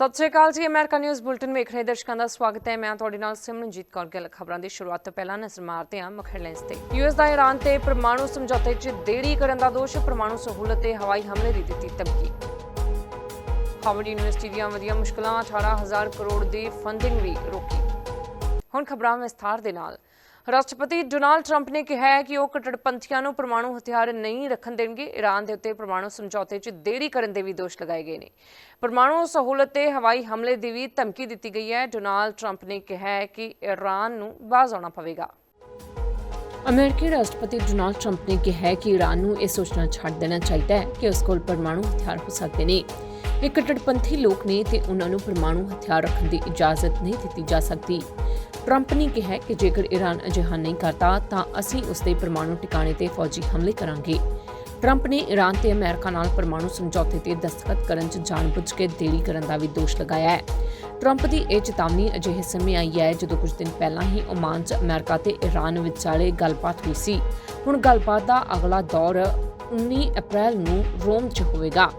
ਸਤਿ ਸ਼੍ਰੀ ਅਕਾਲ ਜੀ, America news bulletin ਵੇਖ ਰਹੇ ਦਰਸ਼ਕਾਂ ਦਾ ਸਵਾਗਤ ਹੈ। ਮੈਂ ਤੁਹਾਡੇ ਨਾਲ ਸਿਮਰਨਜੀਤ ਕੌਰ ਗਿੱਲ। ਖਬਰਾਂ ਦੀ ਸ਼ੁਰੂਆਤ ਤੋਂ ਪਹਿਲਾਂ ਨਜ਼ਰ ਮਾਰਦੇ ਹਾਂ ਮੁੱਖ ਹੈਡਲਾਈਨਸ ਤੇ। ਯੂਐਸ ਦਾ ਇਰਾਨ ਤੇ ਪਰਮਾਣੂ ਸਮਝੌਤੇ 'ਚ ਦੇਰੀ ਕਰਨ ਦਾ ਦੋਸ਼, ਪਰਮਾਣੂ ਸਹੂਲਤ ਤੇ ਹਵਾਈ ਹਮਲੇ ਦੀ ਦਿੱਤੀ ਧਮਕੀ। ਹਾਰਵਰਡ ਯੂਨੀਵਰਸਿਟੀ ਦੀਆਂ ਵਧੀਆਂ ਮੁਸ਼ਕਲਾਂ 18000 ਕਰੋੜ ਦੀ ਫੰਡਿੰਗ ਵੀ ਰੋਕੀ। ਹੁਣ ਖਬਰਾਂ ਵਿਸਥਾਰ ਦੇ ਨਾਲ। ਰਾਸ਼ਟਰਪਤੀ ਡੋਨਾਲਡ ਟਰੰਪ ਨੇ ਕਿਹਾ ਹੈ ਕਿ ਉਹ ਕਟੜਪੰਥੀਆਂ ਨੂੰ ਪਰਮਾਣੂ ਹਥਿਆਰ ਨਹੀਂ ਰੱਖਣ ਦੇਣਗੇ। ਈਰਾਨ ਦੇ ਉੱਤੇ ਪਰਮਾਣੂ ਸਮਝੌਤੇ 'ਚ ਦੇਰੀ ਕਰਨ ਦੇ ਵੀ ਦੋਸ਼ ਲਗਾਏ ਗਏ ਨੇ। ਪਰਮਾਣੂ ਸਹੂਲਤ ਤੇ ਹਵਾਈ ਹਮਲੇ ਦੀ ਵੀ ਧਮਕੀ ਦਿੱਤੀ ਗਈ ਹੈ। ਡੋਨਾਲਡ ਟਰੰਪ ਨੇ ਕਿਹਾ ਹੈ ਕਿ ਈਰਾਨ ਨੂੰ ਬਾਜ਼ ਆਉਣਾ ਪਵੇਗਾ। ਅਮਰੀਕੀ ਰਾਸ਼ਟਰਪਤੀ ਡੋਨਾਲਡ ਟਰੰਪ ਨੇ ਕਿਹਾ ਹੈ ਕਿ ਈਰਾਨ ਨੂੰ ਇਹ ਸੋਚਣਾ ਛੱਡ ਦੇਣਾ ਚਾਹੀਦਾ ਹੈ ਕਿ ਉਸ ਕੋਲ ਪਰਮਾਣੂ ਹਥਿਆਰ ਹੋ ਸਕਦੇ ਨੇ। ਇਹ ਕਟੜਪੰਥੀ ਲੋਕ ਨੇ ਤੇ ਉਹਨਾਂ ਨੂੰ ਪਰਮਾਣੂ ਹਥਿਆਰ ਰੱਖਣ ਦੀ ਇਜਾਜ਼ਤ ਨਹੀਂ ਦਿੱਤੀ ਜਾ ਸਕਦੀ। ਟਰੰਪ ਨੇ ਕਿਹਾ ਕਿ ਜੇਕਰ ਈਰਾਨ ਅਜਿਹਾ ਨਹੀਂ ਕਰਦਾ, ਤਾਂ ਅਸੀਂ ਉਸ ਦੇ ਪਰਮਾਣੂ ਟਿਕਾਣੇ ਤੇ ਫੌਜੀ ਹਮਲੇ ਕਰਾਂਗੇ। ਟਰੰਪ ਨੇ ਈਰਾਨ ਤੇ ਅਮਰੀਕਾ ਨਾਲ ਪਰਮਾਣੂ ਸਮਝੌਤੇ ਤੇ ਦਸਤਖਤ ਕਰਨ 'ਚ ਜਾਣਬੁੱਝ ਕੇ ਦੇਰੀ ਕਰਨ ਦਾ ਵੀ ਦੋਸ਼ ਲਗਾਇਆ ਹੈ। ਟਰੰਪ ਦੀ ਇਹ ਚੇਤਾਵਨੀ ਅਜਿਹੇ ਸਮੇਂ ਆਈ ਹੈ ਜਦੋਂ ਕੁਝ ਦਿਨ ਪਹਿਲਾਂ ਹੀ ਓਮਾਨ 'ਚ ਅਮਰੀਕਾ ਤੇ ਈਰਾਨ ਵਿਚਾਲੇ ਗੱਲਬਾਤ ਹੋਈ ਸੀ। ਹੁਣ ਗੱਲਬਾਤ ਦਾ ਅਗਲਾ ਦੌਰ 19 ਅਪ੍ਰੈਲ ਨੂੰ ਰੋਮ 'ਚ ਹੋਵੇਗਾ।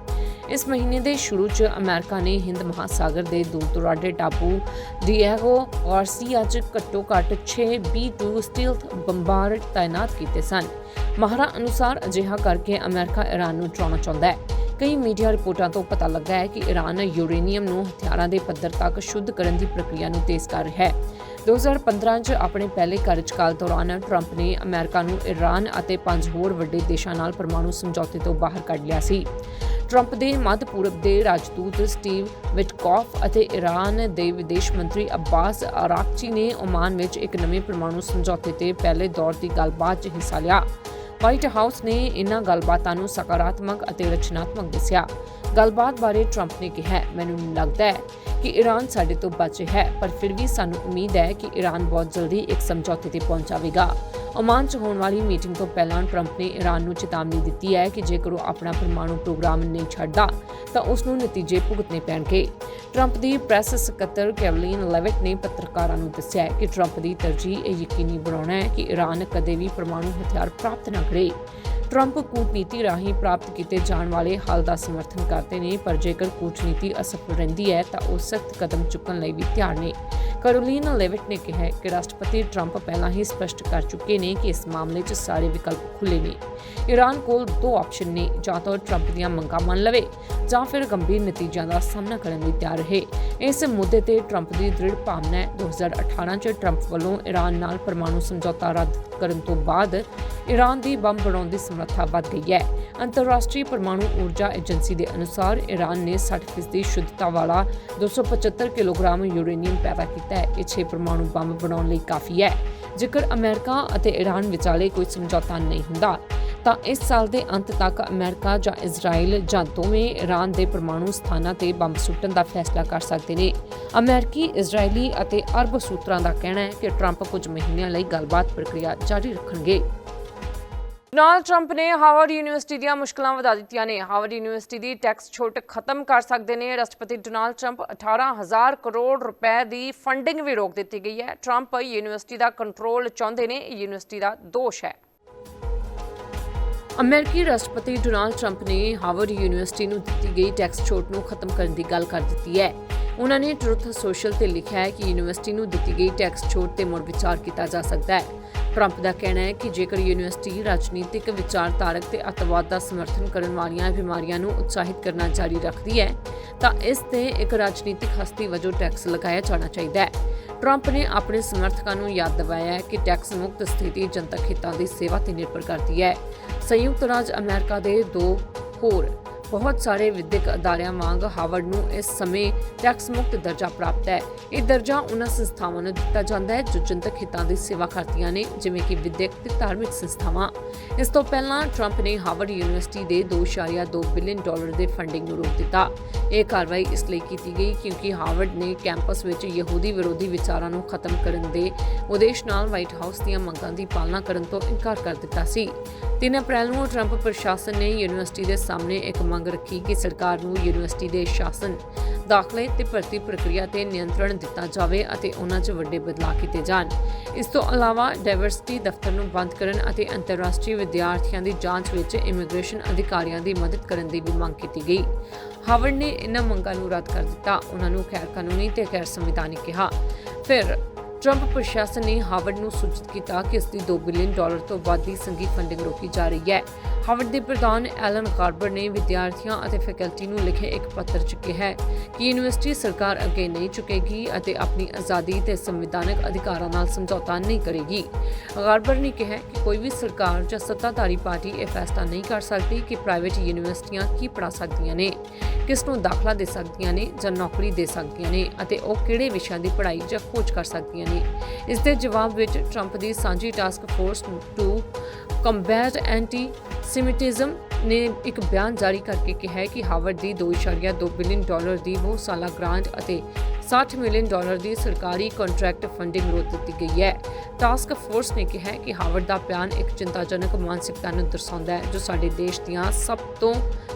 ਇਸ ਮਹੀਨੇ ਦੇ ਸ਼ੁਰੂ 'ਚ ਅਮਰੀਕਾ ਨੇ ਹਿੰਦ ਮਹਾਸਾਗਰ ਦੇ ਦੂਰ ਦੁਰਾਡੇ ਟਾਪੂ ਡੀਏਗੋ ਗਾਰਸੀਆ 'ਚ ਘੱਟੋ-ਘੱਟ 6 B2 ਸਟੀਲਥ ਬੰਬਾਰਡ ਤਾਇਨਾਤ ਕੀਤੇ ਸਨ। ਮਾਹਰਾਂ ਅਨੁਸਾਰ ਅਜਿਹਾ ਕਰਕੇ ਅਮਰੀਕਾ ਇਰਾਨ ਨੂੰ ਡਰਾਉਣਾ ਚਾਹੁੰਦਾ ਹੈ। ਕਈ ਮੀਡੀਆ ਰਿਪੋਰਟਾਂ ਤੋਂ ਪਤਾ ਲੱਗਾ ਹੈ ਕਿ ਈਰਾਨ ਯੂਰੇਨੀਅਮ ਨੂੰ ਹਥਿਆਰਾਂ ਦੇ ਪੱਧਰ ਤੱਕ ਸ਼ੁੱਧ ਕਰਨ ਦੀ ਪ੍ਰਕਿਰਿਆ ਨੂੰ ਤੇਜ਼ ਕਰ ਰਿਹਾ ਹੈ। 2015 ਚ ਆਪਣੇ ਪਹਿਲੇ ਕਾਰਜਕਾਲ ਦੌਰਾਨ ਟਰੰਪ ਨੇ ਅਮਰੀਕਾ ਨੂੰ ਈਰਾਨ ਅਤੇ ਪੰਜ ਹੋਰ ਵੱਡੇ ਦੇਸ਼ਾਂ ਨਾਲ ਪਰਮਾਣੂ ਸਮਝੌਤੇ ਤੋਂ ਬਾਹਰ ਕੱਢ ਲਿਆ ਸੀ। ਟਰੰਪ ਦੇ ਮੱਧ ਪੂਰਬ ਦੇ ਰਾਜਦੂਤ ਸਟੀਵ ਵਿਟਕੌਫ ਅਤੇ ਈਰਾਨ ਦੇ ਵਿਦੇਸ਼ ਮੰਤਰੀ ਅਬਾਸ ਅਰਾਕਚੀ ਨੇ ਓਮਾਨ ਵਿੱਚ ਇੱਕ ਨਵੇਂ ਪਰਮਾਣੂ ਸਮਝੌਤੇ ਤੇ ਪਹਿਲੇ ਦੌਰ ਦੀ ਗੱਲਬਾਤ 'ਚ ਹਿੱਸਾ ਲਿਆ। ਵਾਈਟ ਹਾਊਸ ਨੇ ਇਨ੍ਹਾਂ ਗੱਲਬਾਤਾਂ ਨੂੰ ਸਕਾਰਾਤਮਕ ਅਤੇ ਰਚਨਾਤਮਕ ਦੱਸਿਆ। ਗੱਲਬਾਤ ਬਾਰੇ ਟਰੰਪ ਨੇ ਕਿਹਾ, ਮੈਨੂੰ ਲੱਗਦਾ ਹੈ ਕਿ ਈਰਾਨ ਸਾਡੇ ਤੋਂ ਬਚੇ ਹੈ, ਪਰ ਫਿਰ ਵੀ ਸਾਨੂੰ ਉਮੀਦ ਹੈ ਕਿ ਈਰਾਨ ਬਹੁਤ ਜਲਦੀ ਇੱਕ ਸਮਝੌਤੇ ਤੇ ਪਹੁੰਚ ਜਾਵੇਗਾ। ਓਮਾਨ 'ਚ ਹੋਣ ਵਾਲੀ ਮੀਟਿੰਗ ਤੋਂ ਪਹਿਲਾਂ ਟਰੰਪ ਨੇ ਈਰਾਨ ਨੂੰ ਚੇਤਾਵਨੀ ਦਿੱਤੀ ਹੈ ਕਿ ਜੇਕਰ ਉਹ ਆਪਣਾ ਪਰਮਾਣੂ ਪ੍ਰੋਗਰਾਮ ਨਹੀਂ ਛੱਡਦਾ, ਤਾਂ ਉਸ ਨੂੰ ਨਤੀਜੇ ਭੁਗਤਣੇ ਪੈਣਗੇ। ਟਰੰਪ ਦੀ ਪ੍ਰੈਸ ਸਕੱਤਰ ਕੈਵਲਿਨ ਲੈਵਿਟ ਨੇ ਪੱਤਰਕਾਰਾਂ ਨੂੰ ਦੱਸਿਆ ਕਿ ਟਰੰਪ ਦੀ ਤਰਜੀਹ ਇਹ ਯਕੀਨੀ ਬਣਾਉਣਾ ਹੈ ਕਿ ਈਰਾਨ ਕਦੇ ਵੀ ਪਰਮਾਣੂ ਹਥਿਆਰ ਪ੍ਰਾਪਤ ਨਾ ਕਰੇ। ਟਰੰਪ ਕੂਟਨੀਤੀ ਰਾਹੀਂ ਪ੍ਰਾਪਤ ਕੀਤੇ ਜਾਣ ਵਾਲੇ ਹੱਲ ਦਾ ਸਮਰਥਨ ਕਰਦੇ ਨੇ, ਪਰ ਜੇਕਰ ਕੂਟਨੀਤੀ ਅਸਫਲ ਰਹਿੰਦੀ ਹੈ, ਤਾਂ ਉਹ ਸਖਤ ਕਦਮ ਚੁੱਕਣ ਲਈ ਵੀ ਤਿਆਰ ਨੇ। ਕੈਰੋਲੀਨ ਲੈਵਿਟ ਨੇ ਕਿਹਾ ਕਿ ਰਾਸ਼ਟਰਪਤੀ ਟਰੰਪ ਪਹਿਲਾਂ ਹੀ ਸਪਸ਼ਟ ਕਰ ਚੁੱਕੇ ਨੇ ਕਿ ਇਸ ਮਾਮਲੇ 'ਚ ਸਾਰੇ ਵਿਕਲਪ ਖੁੱਲੇ ਨੇ। ਈਰਾਨ ਕੋਲ ਦੋ ਆਪਸ਼ਨ ਨੇ, ਜਾਂ ਤਾਂ ਟਰੰਪ ਦੀਆਂ ਮੰਗਾਂ ਮੰਨ ਲਵੇ, ਜਾਂ ਫਿਰ ਗੰਭੀਰ ਨਤੀਜਿਆਂ ਦਾ ਸਾਹਮਣਾ ਕਰਨ ਲਈ ਤਿਆਰ ਰਹੇ। ਇਸ ਮੁੱਦੇ ਤੇ ਟਰੰਪ ਦੀ ਦ੍ਰਿੜ ਭਾਵਨਾ ਹੈ। 2018 'ਚ ਟਰੰਪ ਵੱਲੋਂ ਈਰਾਨ ਨਾਲ ਪਰਮਾਣੂ ਸਮਝੌਤਾ ਰੱਦ ਕਰਨ ਤੋਂ ਬਾਅਦ ਈਰਾਨ ਦੀ ਬੰਬ ਬਣਾਉਣ ਦੀ ਸਮਰੱਥਾ ਵੱਧ ਗਈ ਹੈ। ਅੰਤਰਰਾਸ਼ਟਰੀ ਪਰਮਾਣੂ ਊਰਜਾ ਏਜੰਸੀ ਦੇ ਅਨੁਸਾਰ ਈਰਾਨ ਨੇ 60% ਸ਼ੁੱਧਤਾ ਵਾਲਾ 275 ਕਿਲੋਗ੍ਰਾਮ ਯੂਰੇਨੀਅਮ ਪੈਦਾ ਕੀਤਾ ਹੈ। ਇਹ 6 ਪਰਮਾਣੂ ਬੰਬ ਬਣਾਉਣ ਲਈ ਕਾਫੀ ਹੈ। ਜੇਕਰ ਅਮਰੀਕਾ ਅਤੇ ਈਰਾਨ ਵਿਚਾਲੇ ਕੋਈ ਸਮਝੌਤਾ ਨਹੀਂ ਹੁੰਦਾ ਤਾਂ ਇਸ ਸਾਲ ਦੇ ਅੰਤ ਤੱਕ ਅਮਰੀਕਾ ਜਾਂ ਇਜ਼ਰਾਈਲ ਜਾਂ ਦੋਵੇਂ ਈਰਾਨ ਦੇ ਪਰਮਾਣੂ ਸਥਾਨਾਂ ਤੇ ਬੰਬ ਸੁੱਟਣ ਦਾ ਫੈਸਲਾ ਕਰ ਸਕਦੇ ਨੇ। ਅਮਰੀਕੀ, ਇਜ਼ਰਾਈਲੀ ਅਤੇ ਅਰਬ ਸੂਤਰਾਂ ਦਾ ਕਹਿਣਾ ਹੈ ਕਿ ਟਰੰਪ ਕੁਝ ਮਹੀਨਿਆਂ ਲਈ ਗੱਲਬਾਤ ਪ੍ਰਕਿਰਿਆ ਜਾਰੀ ਰੱਖਣਗੇ। ਡੋਨਾਲਡ ਟਰੰਪ ਨੇ ਹਾਰਵਰਡ ਯੂਨੀਵਰਸਿਟੀ ਦੀਆਂ ਮੁਸ਼ਕਲਾਂ ਵਧਾ ਦਿੱਤੀਆਂ ਨੇ। ਹਾਰਵਰਡ ਯੂਨੀਵਰਸਿਟੀ ਦੀ ਟੈਕਸ ਛੋਟ ਖਤਮ ਕਰ ਸਕਦੇ ਨੇ। ਰਾਸ਼ਟਰਪਤੀ ਡੋਨਾਲਡ ਟਰੰਪ 18000 ਕਰੋੜ ਰੁਪਏ ਦੀ ਫੰਡਿੰਗ ਵੀ ਰੋਕ ਦਿੱਤੀ ਗਈ ਹੈ। ਟਰੰਪ ਯੂਨੀਵਰਸਿਟੀ ਦਾ ਕੰਟਰੋਲ ਚਾਹੁੰਦੇ ਨੇ। ਯੂਨੀਵਰਸਿਟੀ ਦਾ ਦੋਸ਼ ਹੈ। ਅਮਰੀਕੀ ਰਾਸ਼ਟਰਪਤੀ ਡੋਨਾਲਡ ਟਰੰਪ ਨੇ ਹਾਰਵਰਡ ਯੂਨੀਵਰਸਿਟੀ ਨੂੰ ਦਿੱਤੀ ਗਈ ਟੈਕਸ ਛੋਟ ਨੂੰ ਖਤਮ ਕਰਨ ਦੀ ਗੱਲ ਕਰ ਦਿੱਤੀ ਹੈ। ਉਹਨਾਂ ਨੇ ਟਰੁਥ ਸੋਸ਼ਲ ਤੇ ਲਿਖਿਆ ਹੈ ਕਿ ਯੂਨੀਵਰਸਿਟੀ ਨੂੰ ਦਿੱਤੀ ਗਈ ਟੈਕਸ ਛੋਟ ਤੇ ਮੁੜ ਵਿਚਾਰ ਕੀਤਾ ਜਾ ਸਕਦਾ ਹੈ। ਟਰੰਪ ਦਾ ਕਹਿਣਾ ਹੈ ਕਿ ਜੇਕਰ ਯੂਨੀਵਰਸਿਟੀ ਰਾਜਨੀਤਿਕ ਵਿਚਾਰਧਾਰਕ ਤੇ ਅਤਵਾਦ ਦਾ ਸਮਰਥਨ ਕਰਨ ਵਾਲੀਆਂ ਬਿਮਾਰੀਆਂ ਨੂੰ ਉਤਸ਼ਾਹਿਤ ਕਰਨਾ ਜਾਰੀ ਰੱਖਦੀ ਹੈ, ਤਾਂ ਇਸ ਤੇ ਇੱਕ ਰਾਜਨੀਤਿਕ ਹਸਤੀ ਵਜੋਂ ਟੈਕਸ ਲਗਾਇਆ ਜਾਣਾ ਚਾਹੀਦਾ ਹੈ। ਟਰੰਪ ਨੇ ਆਪਣੇ ਸਮਰਥਕਾਂ ਨੂੰ ਯਾਦ ਦਿਵਾਇਆ ਹੈ ਕਿ ਟੈਕਸ ਮੁਕਤ ਸਥਿਤੀ ਜਨਤਕ ਹਿੱਤਾਂ ਦੀ ਸੇਵਾ ਤੇ ਨਿਰਭਰ ਕਰਦੀ ਹੈ। ਸੰਯੁਕਤ ਰਾਜ ਅਮਰੀਕਾ ਦੇ ਦੋ ਹੋਰ ਬਹੁਤ ਸਾਰੇ ਵਿਦਿਅਕ ਅਦਾਰਿਆਂ ਵਾਂਗ ਹਾਰਵਰਡ ਨੂੰ ਇਸ ਸਮੇਂ ਟੈਕਸ ਮੁਕਤ ਦਰਜਾ ਪ੍ਰਾਪਤ ਹੈ। ਇਹ ਦਰਜਾ ਉਹਨਾਂ ਸੰਸਥਾਵਾਂ ਨੂੰ ਦਿੱਤਾ ਜਾਂਦਾ ਹੈ ਜੋ ਜਨਤਕ ਹਿੱਤਾਂ ਦੀ ਸੇਵਾ ਕਰਦੀਆਂ ਨੇ, ਜਿਵੇਂ ਕਿ ਵਿਦਿਅਕ ਤੇ ਧਾਰਮਿਕ ਸੰਸਥਾਵਾਂ। ਇਸ ਤੋਂ ਪਹਿਲਾਂ ਟਰੰਪ ਨੇ ਹਾਰਵਰਡ ਯੂਨੀਵਰਸਿਟੀ ਦੇ 2.2 ਬਿਲੀਅਨ ਡਾਲਰ ਦੇ ਫੰਡਿੰਗ ਨੂੰ ਰੋਕ ਦਿੱਤਾ। ਇਹ ਕਾਰਵਾਈ ਇਸ ਲਈ ਕੀਤੀ ਗਈ ਕਿਉਂਕਿ ਹਾਰਵਰਡ ਨੇ ਕੈਂਪਸ ਵਿੱਚ ਯਹੂਦੀ ਵਿਰੋਧੀ ਵਿਚਾਰਾਂ ਨੂੰ ਖਤਮ ਕਰਨ ਦੇ ਉਦੇਸ਼ ਨਾਲ ਵਾਈਟ ਹਾਊਸ ਦੀਆਂ ਮੰਗਾਂ ਦੀ ਪਾਲਣਾ ਕਰਨ ਤੋਂ ਇਨਕਾਰ ਕਰ ਦਿੱਤਾ ਸੀ। 3 ਅਪ੍ਰੈਲ ਨੂੰ ਟਰੰਪ ਪ੍ਰਸ਼ਾਸਨ ਨੇ ਯੂਨੀਵਰਸਿਟੀ ਦੇ ਸਾਹਮਣੇ ਇੱਕ ਮੰਗ ਰੱਖੀ ਕਿ ਸਰਕਾਰ ਨੂੰ ਯੂਨੀਵਰਸਿਟੀ ਦੇ ਸ਼ਾਸਨ, ਦਾਖਲੇ ਤੇ ਭਰਤੀ ਪ੍ਰਕਿਰਿਆ ਤੇ ਨਿਯੰਤਰਣ ਦਿੱਤਾ ਜਾਵੇ ਅਤੇ ਉਹਨਾਂ 'ਚ ਵੱਡੇ ਬਦਲਾਅ ਕੀਤੇ ਜਾਣ। ਇਸ ਤੋਂ ਇਲਾਵਾ ਡਾਇਵਰਸਿਟੀ ਦਫ਼ਤਰ ਨੂੰ ਬੰਦ ਕਰਨ ਅਤੇ ਅੰਤਰਰਾਸ਼ਟਰੀ ਵਿਦਿਆਰਥੀਆਂ ਦੀ ਜਾਂਚ ਵਿੱਚ ਇਮੀਗ੍ਰੇਸ਼ਨ ਅਧਿਕਾਰੀਆਂ ਦੀ ਮਦਦ ਕਰਨ ਦੀ ਵੀ ਮੰਗ ਕੀਤੀ ਗਈ। ਹਾਵਰਡ ਨੇ ਇਹਨਾਂ ਮੰਗਾਂ ਨੂੰ ਰੱਦ ਕਰ ਦਿੱਤਾ। ਉਹਨਾਂ ਨੂੰ ਗੈਰ ਕਾਨੂੰਨੀ ਤੇ ਗੈਰ ਸੰਵਿਧਾਨਿਕ ਕਿਹਾ। ਫਿਰ ਟਰੰਪ ਪ੍ਰਸ਼ਾਸਨ ਨੇ ਹਾਵਰਡ ਨੂੰ ਸੂਚਿਤ ਕੀਤਾ ਕਿ ਇਸ ਦੀ 2 ਬਿਲੀਅਨ ਡਾਲਰ ਤੋਂ ਵੱਧ ਦੀ ਸੰਗੀਤ ਫੰਡਿੰਗ ਰੋਕੀ ਜਾ ਰਹੀ ਹੈ। ਹਾਵਰਡ ਦੇ ਪ੍ਰਧਾਨ ਐਲਨ ਕਾਰਬਰ ਨੇ ਵਿਦਿਆਰਥੀਆਂ ਅਤੇ ਫੈਕਲਟੀ ਨੂੰ ਲਿਖੇ ਇੱਕ ਪੱਤਰ 'ਚ ਕਿਹਾ ਹੈ ਕਿ ਯੂਨੀਵਰਸਿਟੀ ਸਰਕਾਰ ਅੱਗੇ ਨਹੀਂ ਝੁਕੇਗੀ ਅਤੇ ਆਪਣੀ ਆਜ਼ਾਦੀ ਤੇ ਸੰਵਿਧਾਨਕ ਅਧਿਕਾਰਾਂ ਨਾਲ ਸਮਝੌਤਾ ਨਹੀਂ ਕਰੇਗੀ। ਕਾਰਬਰ ਨੇ ਕਿਹਾ ਕਿ ਕੋਈ ਵੀ ਸਰਕਾਰ ਜਾਂ ਸੱਤਾਧਾਰੀ ਪਾਰਟੀ ਇਹ ਫੈਸਲਾ ਨਹੀਂ ਕਰ ਸਕਦੀ ਕਿ ਪ੍ਰਾਈਵੇਟ ਯੂਨੀਵਰਸਿਟੀਆਂ ਕੀ ਪੜ੍ਹਾ ਸਕਦੀਆਂ ਨੇ, ਕਿਸ ਨੂੰ ਦਾਖਲਾ ਦੇ ਸਕਦੀਆਂ ਨੇ ਜਾਂ ਨੌਕਰੀ ਦੇ ਸਕਦੀਆਂ ਨੇ ਅਤੇ ਉਹ ਕਿਹੜੇ ਵਿਸ਼ਿਆਂ ਦੀ ਪੜ੍ਹਾਈ ਜਾਂ ਖੋਜ ਕਰ ਸਕਦੀਆਂ ਨੇ। ਇਸ ਦੇ ਜਵਾਬ ਵਿੱਚ ਟਰੰਪ ਦੀ ਸਾਂਝੀ task force to combat anti semitism ਨੇ ਇੱਕ ਬਿਆਨ ਜਾਰੀ ਕਰਕੇ ਕਿਹਾ ਹੈ ਕਿ ਹਾਵਰਡ ਦੀ 2.2 ਬਿਲੀਅਨ ਡਾਲਰ ਦੀ ਬਹੁ ਸਾਲਾ ਗ੍ਰਾਂਟ ਅਤੇ 60 ਮਿਲੀਅਨ ਡਾਲਰ ਦੀ ਸਰਕਾਰੀ ਕੰਟਰੈਕਟ ਫੰਡਿੰਗ ਰੋਕ ਦਿੱਤੀ ਗਈ ਹੈ। ਟਾਸਕ ਫੋਰਸ ਨੇ ਕਿਹਾ ਕਿ ਹਾਵਰਡ ਦਾ ਬਿਆਨ ਇੱਕ ਚਿੰਤਾਜਨਕ ਮਾਨਸਿਕਤਾ ਨੂੰ ਦਰਸਾਉਂਦਾ ਹੈ, ਜੋ ਸਾਡੇ ਦੇਸ਼ ਦੀਆਂ ਸਭ ਤੋਂ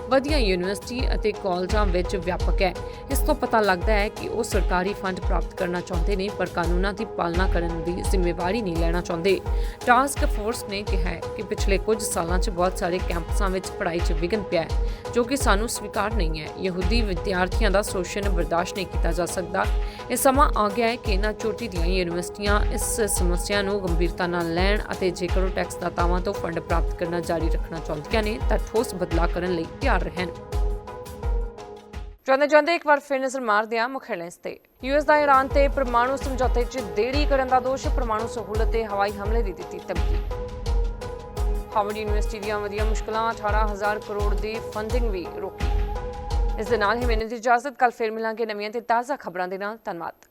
ਵਧੀਆ ਯੂਨੀਵਰਸਿਟੀ ਅਤੇ ਕਾਲਜਾਂ ਵਿੱਚ ਵਿਆਪਕ ਹੈ। ਇਸ ਤੋਂ ਪਤਾ ਲੱਗਦਾ ਹੈ ਕਿ ਉਹ ਸਰਕਾਰੀ ਫੰਡ ਪ੍ਰਾਪਤ ਕਰਨਾ ਚਾਹੁੰਦੇ ਨੇ, ਪਰ ਕਾਨੂੰਨਾਂ ਦੀ ਪਾਲਣਾ ਕਰਨ ਦੀ ਜ਼ਿੰਮੇਵਾਰੀ ਨਹੀਂ ਲੈਣਾ ਚਾਹੁੰਦੇ। ਟਾਸਕ ਫੋਰਸ ਨੇ ਕਿਹਾ ਕਿ ਪਿਛਲੇ ਕੁਝ ਸਾਲਾਂ 'ਚ ਬਹੁਤ ਸਾਰੇ ਕੈਂਪਸਾਂ ਵਿੱਚ ਪੜ੍ਹਾਈ 'ਚ ਵਿਘਨ ਪਿਆ ਜੋ ਕਿ ਸਾਨੂੰ ਸਵੀਕਾਰ ਨਹੀਂ ਹੈ। ਯਹੂਦੀ ਵਿਦਿਆਰਥੀਆਂ ਦਾ ਸ਼ੋਸ਼ਣ ਬਰਦਾਸ਼ਤ ਨਹੀਂ ਕੀਤਾ ਜਾ ਸਕਦਾ ਇਹ ਸਮਾਂ ਆ ਗਿਆ ਹੈ ਕਿ ਇਹਨਾਂ ਚੋਟੀ ਦੀਆਂ ਯੂਨੀਵਰਸਿਟੀਆਂ ਇਸ ਸਮੱਸਿਆ ਨੂੰ ਗੰਭੀਰਤਾ ਨਾਲ ਲੈਣ ਅਤੇ ਜੇਕਰ ਉਹ ਟੈਕਸ ਦਾਤਾਵਾਂ ਤੋਂ ਫੰਡ ਪ੍ਰਾਪਤ ਕਰਨਾ ਜਾਰੀ ਰੱਖਣਾ ਚਾਹੁੰਦੀਆਂ ਨੇ, ਤਾਂ ਠੋਸ ਬਦਲਾਅ ਕਰਨ ਲਈ ਤਿਆਰ ਰਹਿਣ। ਜਾਂਦੇ ਜਾਂਦੇ ਇੱਕ ਵਾਰ ਫਿਰ ਨਜ਼ਰ ਮਾਰਦੇ ਹਾਂ ਮੁੱਖ ਹੈਡਲਾਈਨਸ ਤੇ। ਯੂਐਸ ਦਾ ਇਰਾਨ ਤੇ ਪਰਮਾਣੂ ਸਮਝੌਤੇ 'ਚ ਦੇਰੀ ਕਰਨ ਦਾ ਦੋਸ਼, ਪਰਮਾਣੂ ਸਹੂਲਤ ਤੇ ਹਵਾਈ ਹਮਲੇ ਦੀ ਦਿੱਤੀ ਧਮਕੀ। ਹਾਰਵਰਡ ਯੂਨੀਵਰਸਿਟੀ ਦੀਆਂ ਵਧੀਆਂ ਮੁਸ਼ਕਲਾਂ 18000 ਕਰੋੜ ਦੀ ਫੰਡਿੰਗ ਵੀ ਰੋਕੀ। ਇਸ ਦੇ ਨਾਲ ਹੀ ਮੈਨੂੰ ਦੀ ਇਜਾਜ਼ਤ। ਕੱਲ ਫਿਰ ਮਿਲਾਂਗੇ ਨਵੀਆਂ ਤੇ ਤਾਜ਼ਾ ਖਬਰਾਂ ਦੇ ਨਾਲ। ਧੰਨਵਾਦ।